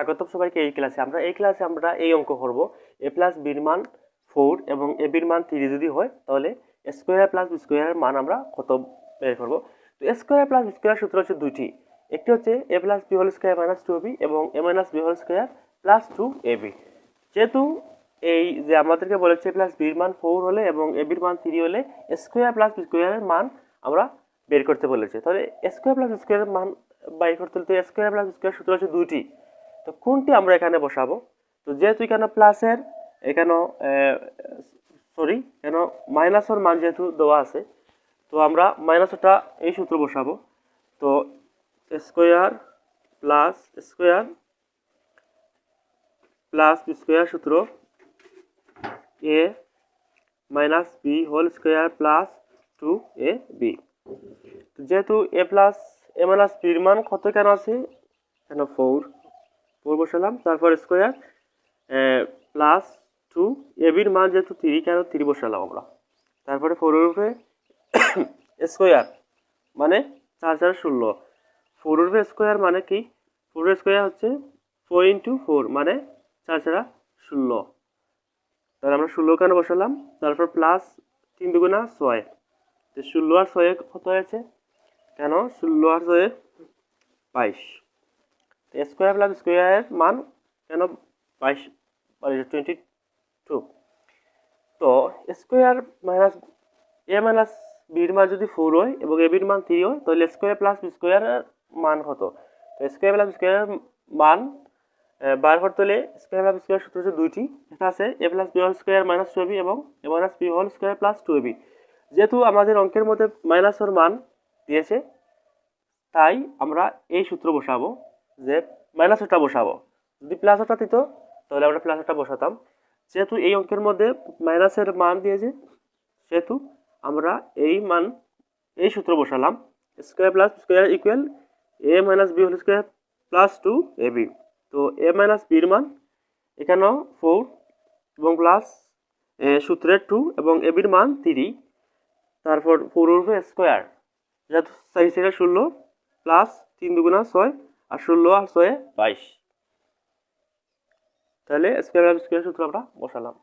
স্বাগতম সবাইকে এই ক্লাসে আমরা এই ক্লাসে আমরা এই অঙ্ক করব। এ প্লাস বির মান ফোর এবং এ বির মান থ্রি যদি হয়, তাহলে স্কোয়ার প্লাস বি স্কোয়ারের মান আমরা কত বের করব? তো স্কোয়ার প্লাস বি স্কোয়ার সূত্র হচ্ছে দুইটি। একটি হচ্ছে A plus B whole square minus two B এবং A minus B whole square plus two A B যেহেতু এই যে আমাদেরকে বলেছে প্লাস বির মান ফোর হলে এবং এ বির মান থ্রি হলে স্কোয়ার প্লাস বি স্কোয়ারের মান আমরা বের করতে বলেছে। তাহলে স্কোয়ার প্লাস স্কোয়ারের মান বাইর করতে হলে স্কোয়ার প্লাস স্কোয়ার সূত্র হচ্ছে দুইটি। তো কোনটি আমরা এখানে বসাবো? তো যেহেতু এখানে প্লাসের এখানে সরি কেন মাইনাসের মান যেহেতু দেওয়া আছে, তো আমরা মাইনাসটা এই সূত্র বসাবো। তো square plus square plus square সূত্র A minus B whole square plus two A B যেহেতু এ প্লাস এ মাইনাস বির মান কত কেন আছে? কেন ফোর ফোর বসালাম তারপর স্কোয়ার প্লাস টু এ বির মান যেহেতু থ্রি কেন থ্রি বসালাম আমরা? তারপরে ফোরের উপরে স্কোয়ার মানে চার চার ষোলো। ফোরের উপরে স্কোয়ার মানে কি? ফোরের স্কোয়ার হচ্ছে ফোর ইন্টু ফোর মানে চার চারা ষোলো। তাহলে আমরা ষোলো কেন বসালাম? তারপর প্লাস তিন দুগুণা ছয়। তো ষোলো আর ছয়ে কত হয়েছে? কেন? ষোলো আর ছয়ে বাইশ। স্কোয়ার প্লাস স্কোয়ারের মান কেন বাইশ টোয়েন্টি টু তো স্কোয়ার মাইনাস, এ মাইনাস বির মান যদি ফোর হয় এবং এ বির মান থ্রি হয়, তাহলে স্কোয়ার প্লাস স্কোয়ারের মান কত? তো স্কোয়ার প্লাস স্কোয়ারের মান বার করতে হলে স্কোয়ার প্লাস স্কোয়ার সূত্র হচ্ছে দুইটি। একটা আছে A plus B whole square minus two B এবং A minus B whole square plus two B. যেহেতু আমাদের অঙ্কের মধ্যে মাইনাসের মান দিয়েছে, তাই আমরা এই সূত্র বসাবো। যে মাইনাসটা বসাবো। যদি প্লাসটা দিত, তাহলে আমরা প্লাসটা বসাতাম। যেহেতু এই অঙ্কের মধ্যে মাইনাসের মান দিয়েছে, সেহেতু আমরা এই মান, এই সূত্র বসালাম। Square plus square equal A minus B whole square plus two A B তো এ মাইনাস বির মান, এখানেও ফোর এবং প্লাস সূত্রের টু এবং এ বির মান থ্রি তারপর ফোর উপরে স্কোয়ার যেহেতু সাইজ থেকে ষোলো প্লাস তিন দুগুণা ছয় আর ষোলো আর ছয় বাইশ। তাহলে স্কোয়ার স্কোয়ার সূত্র আমরা বসালাম।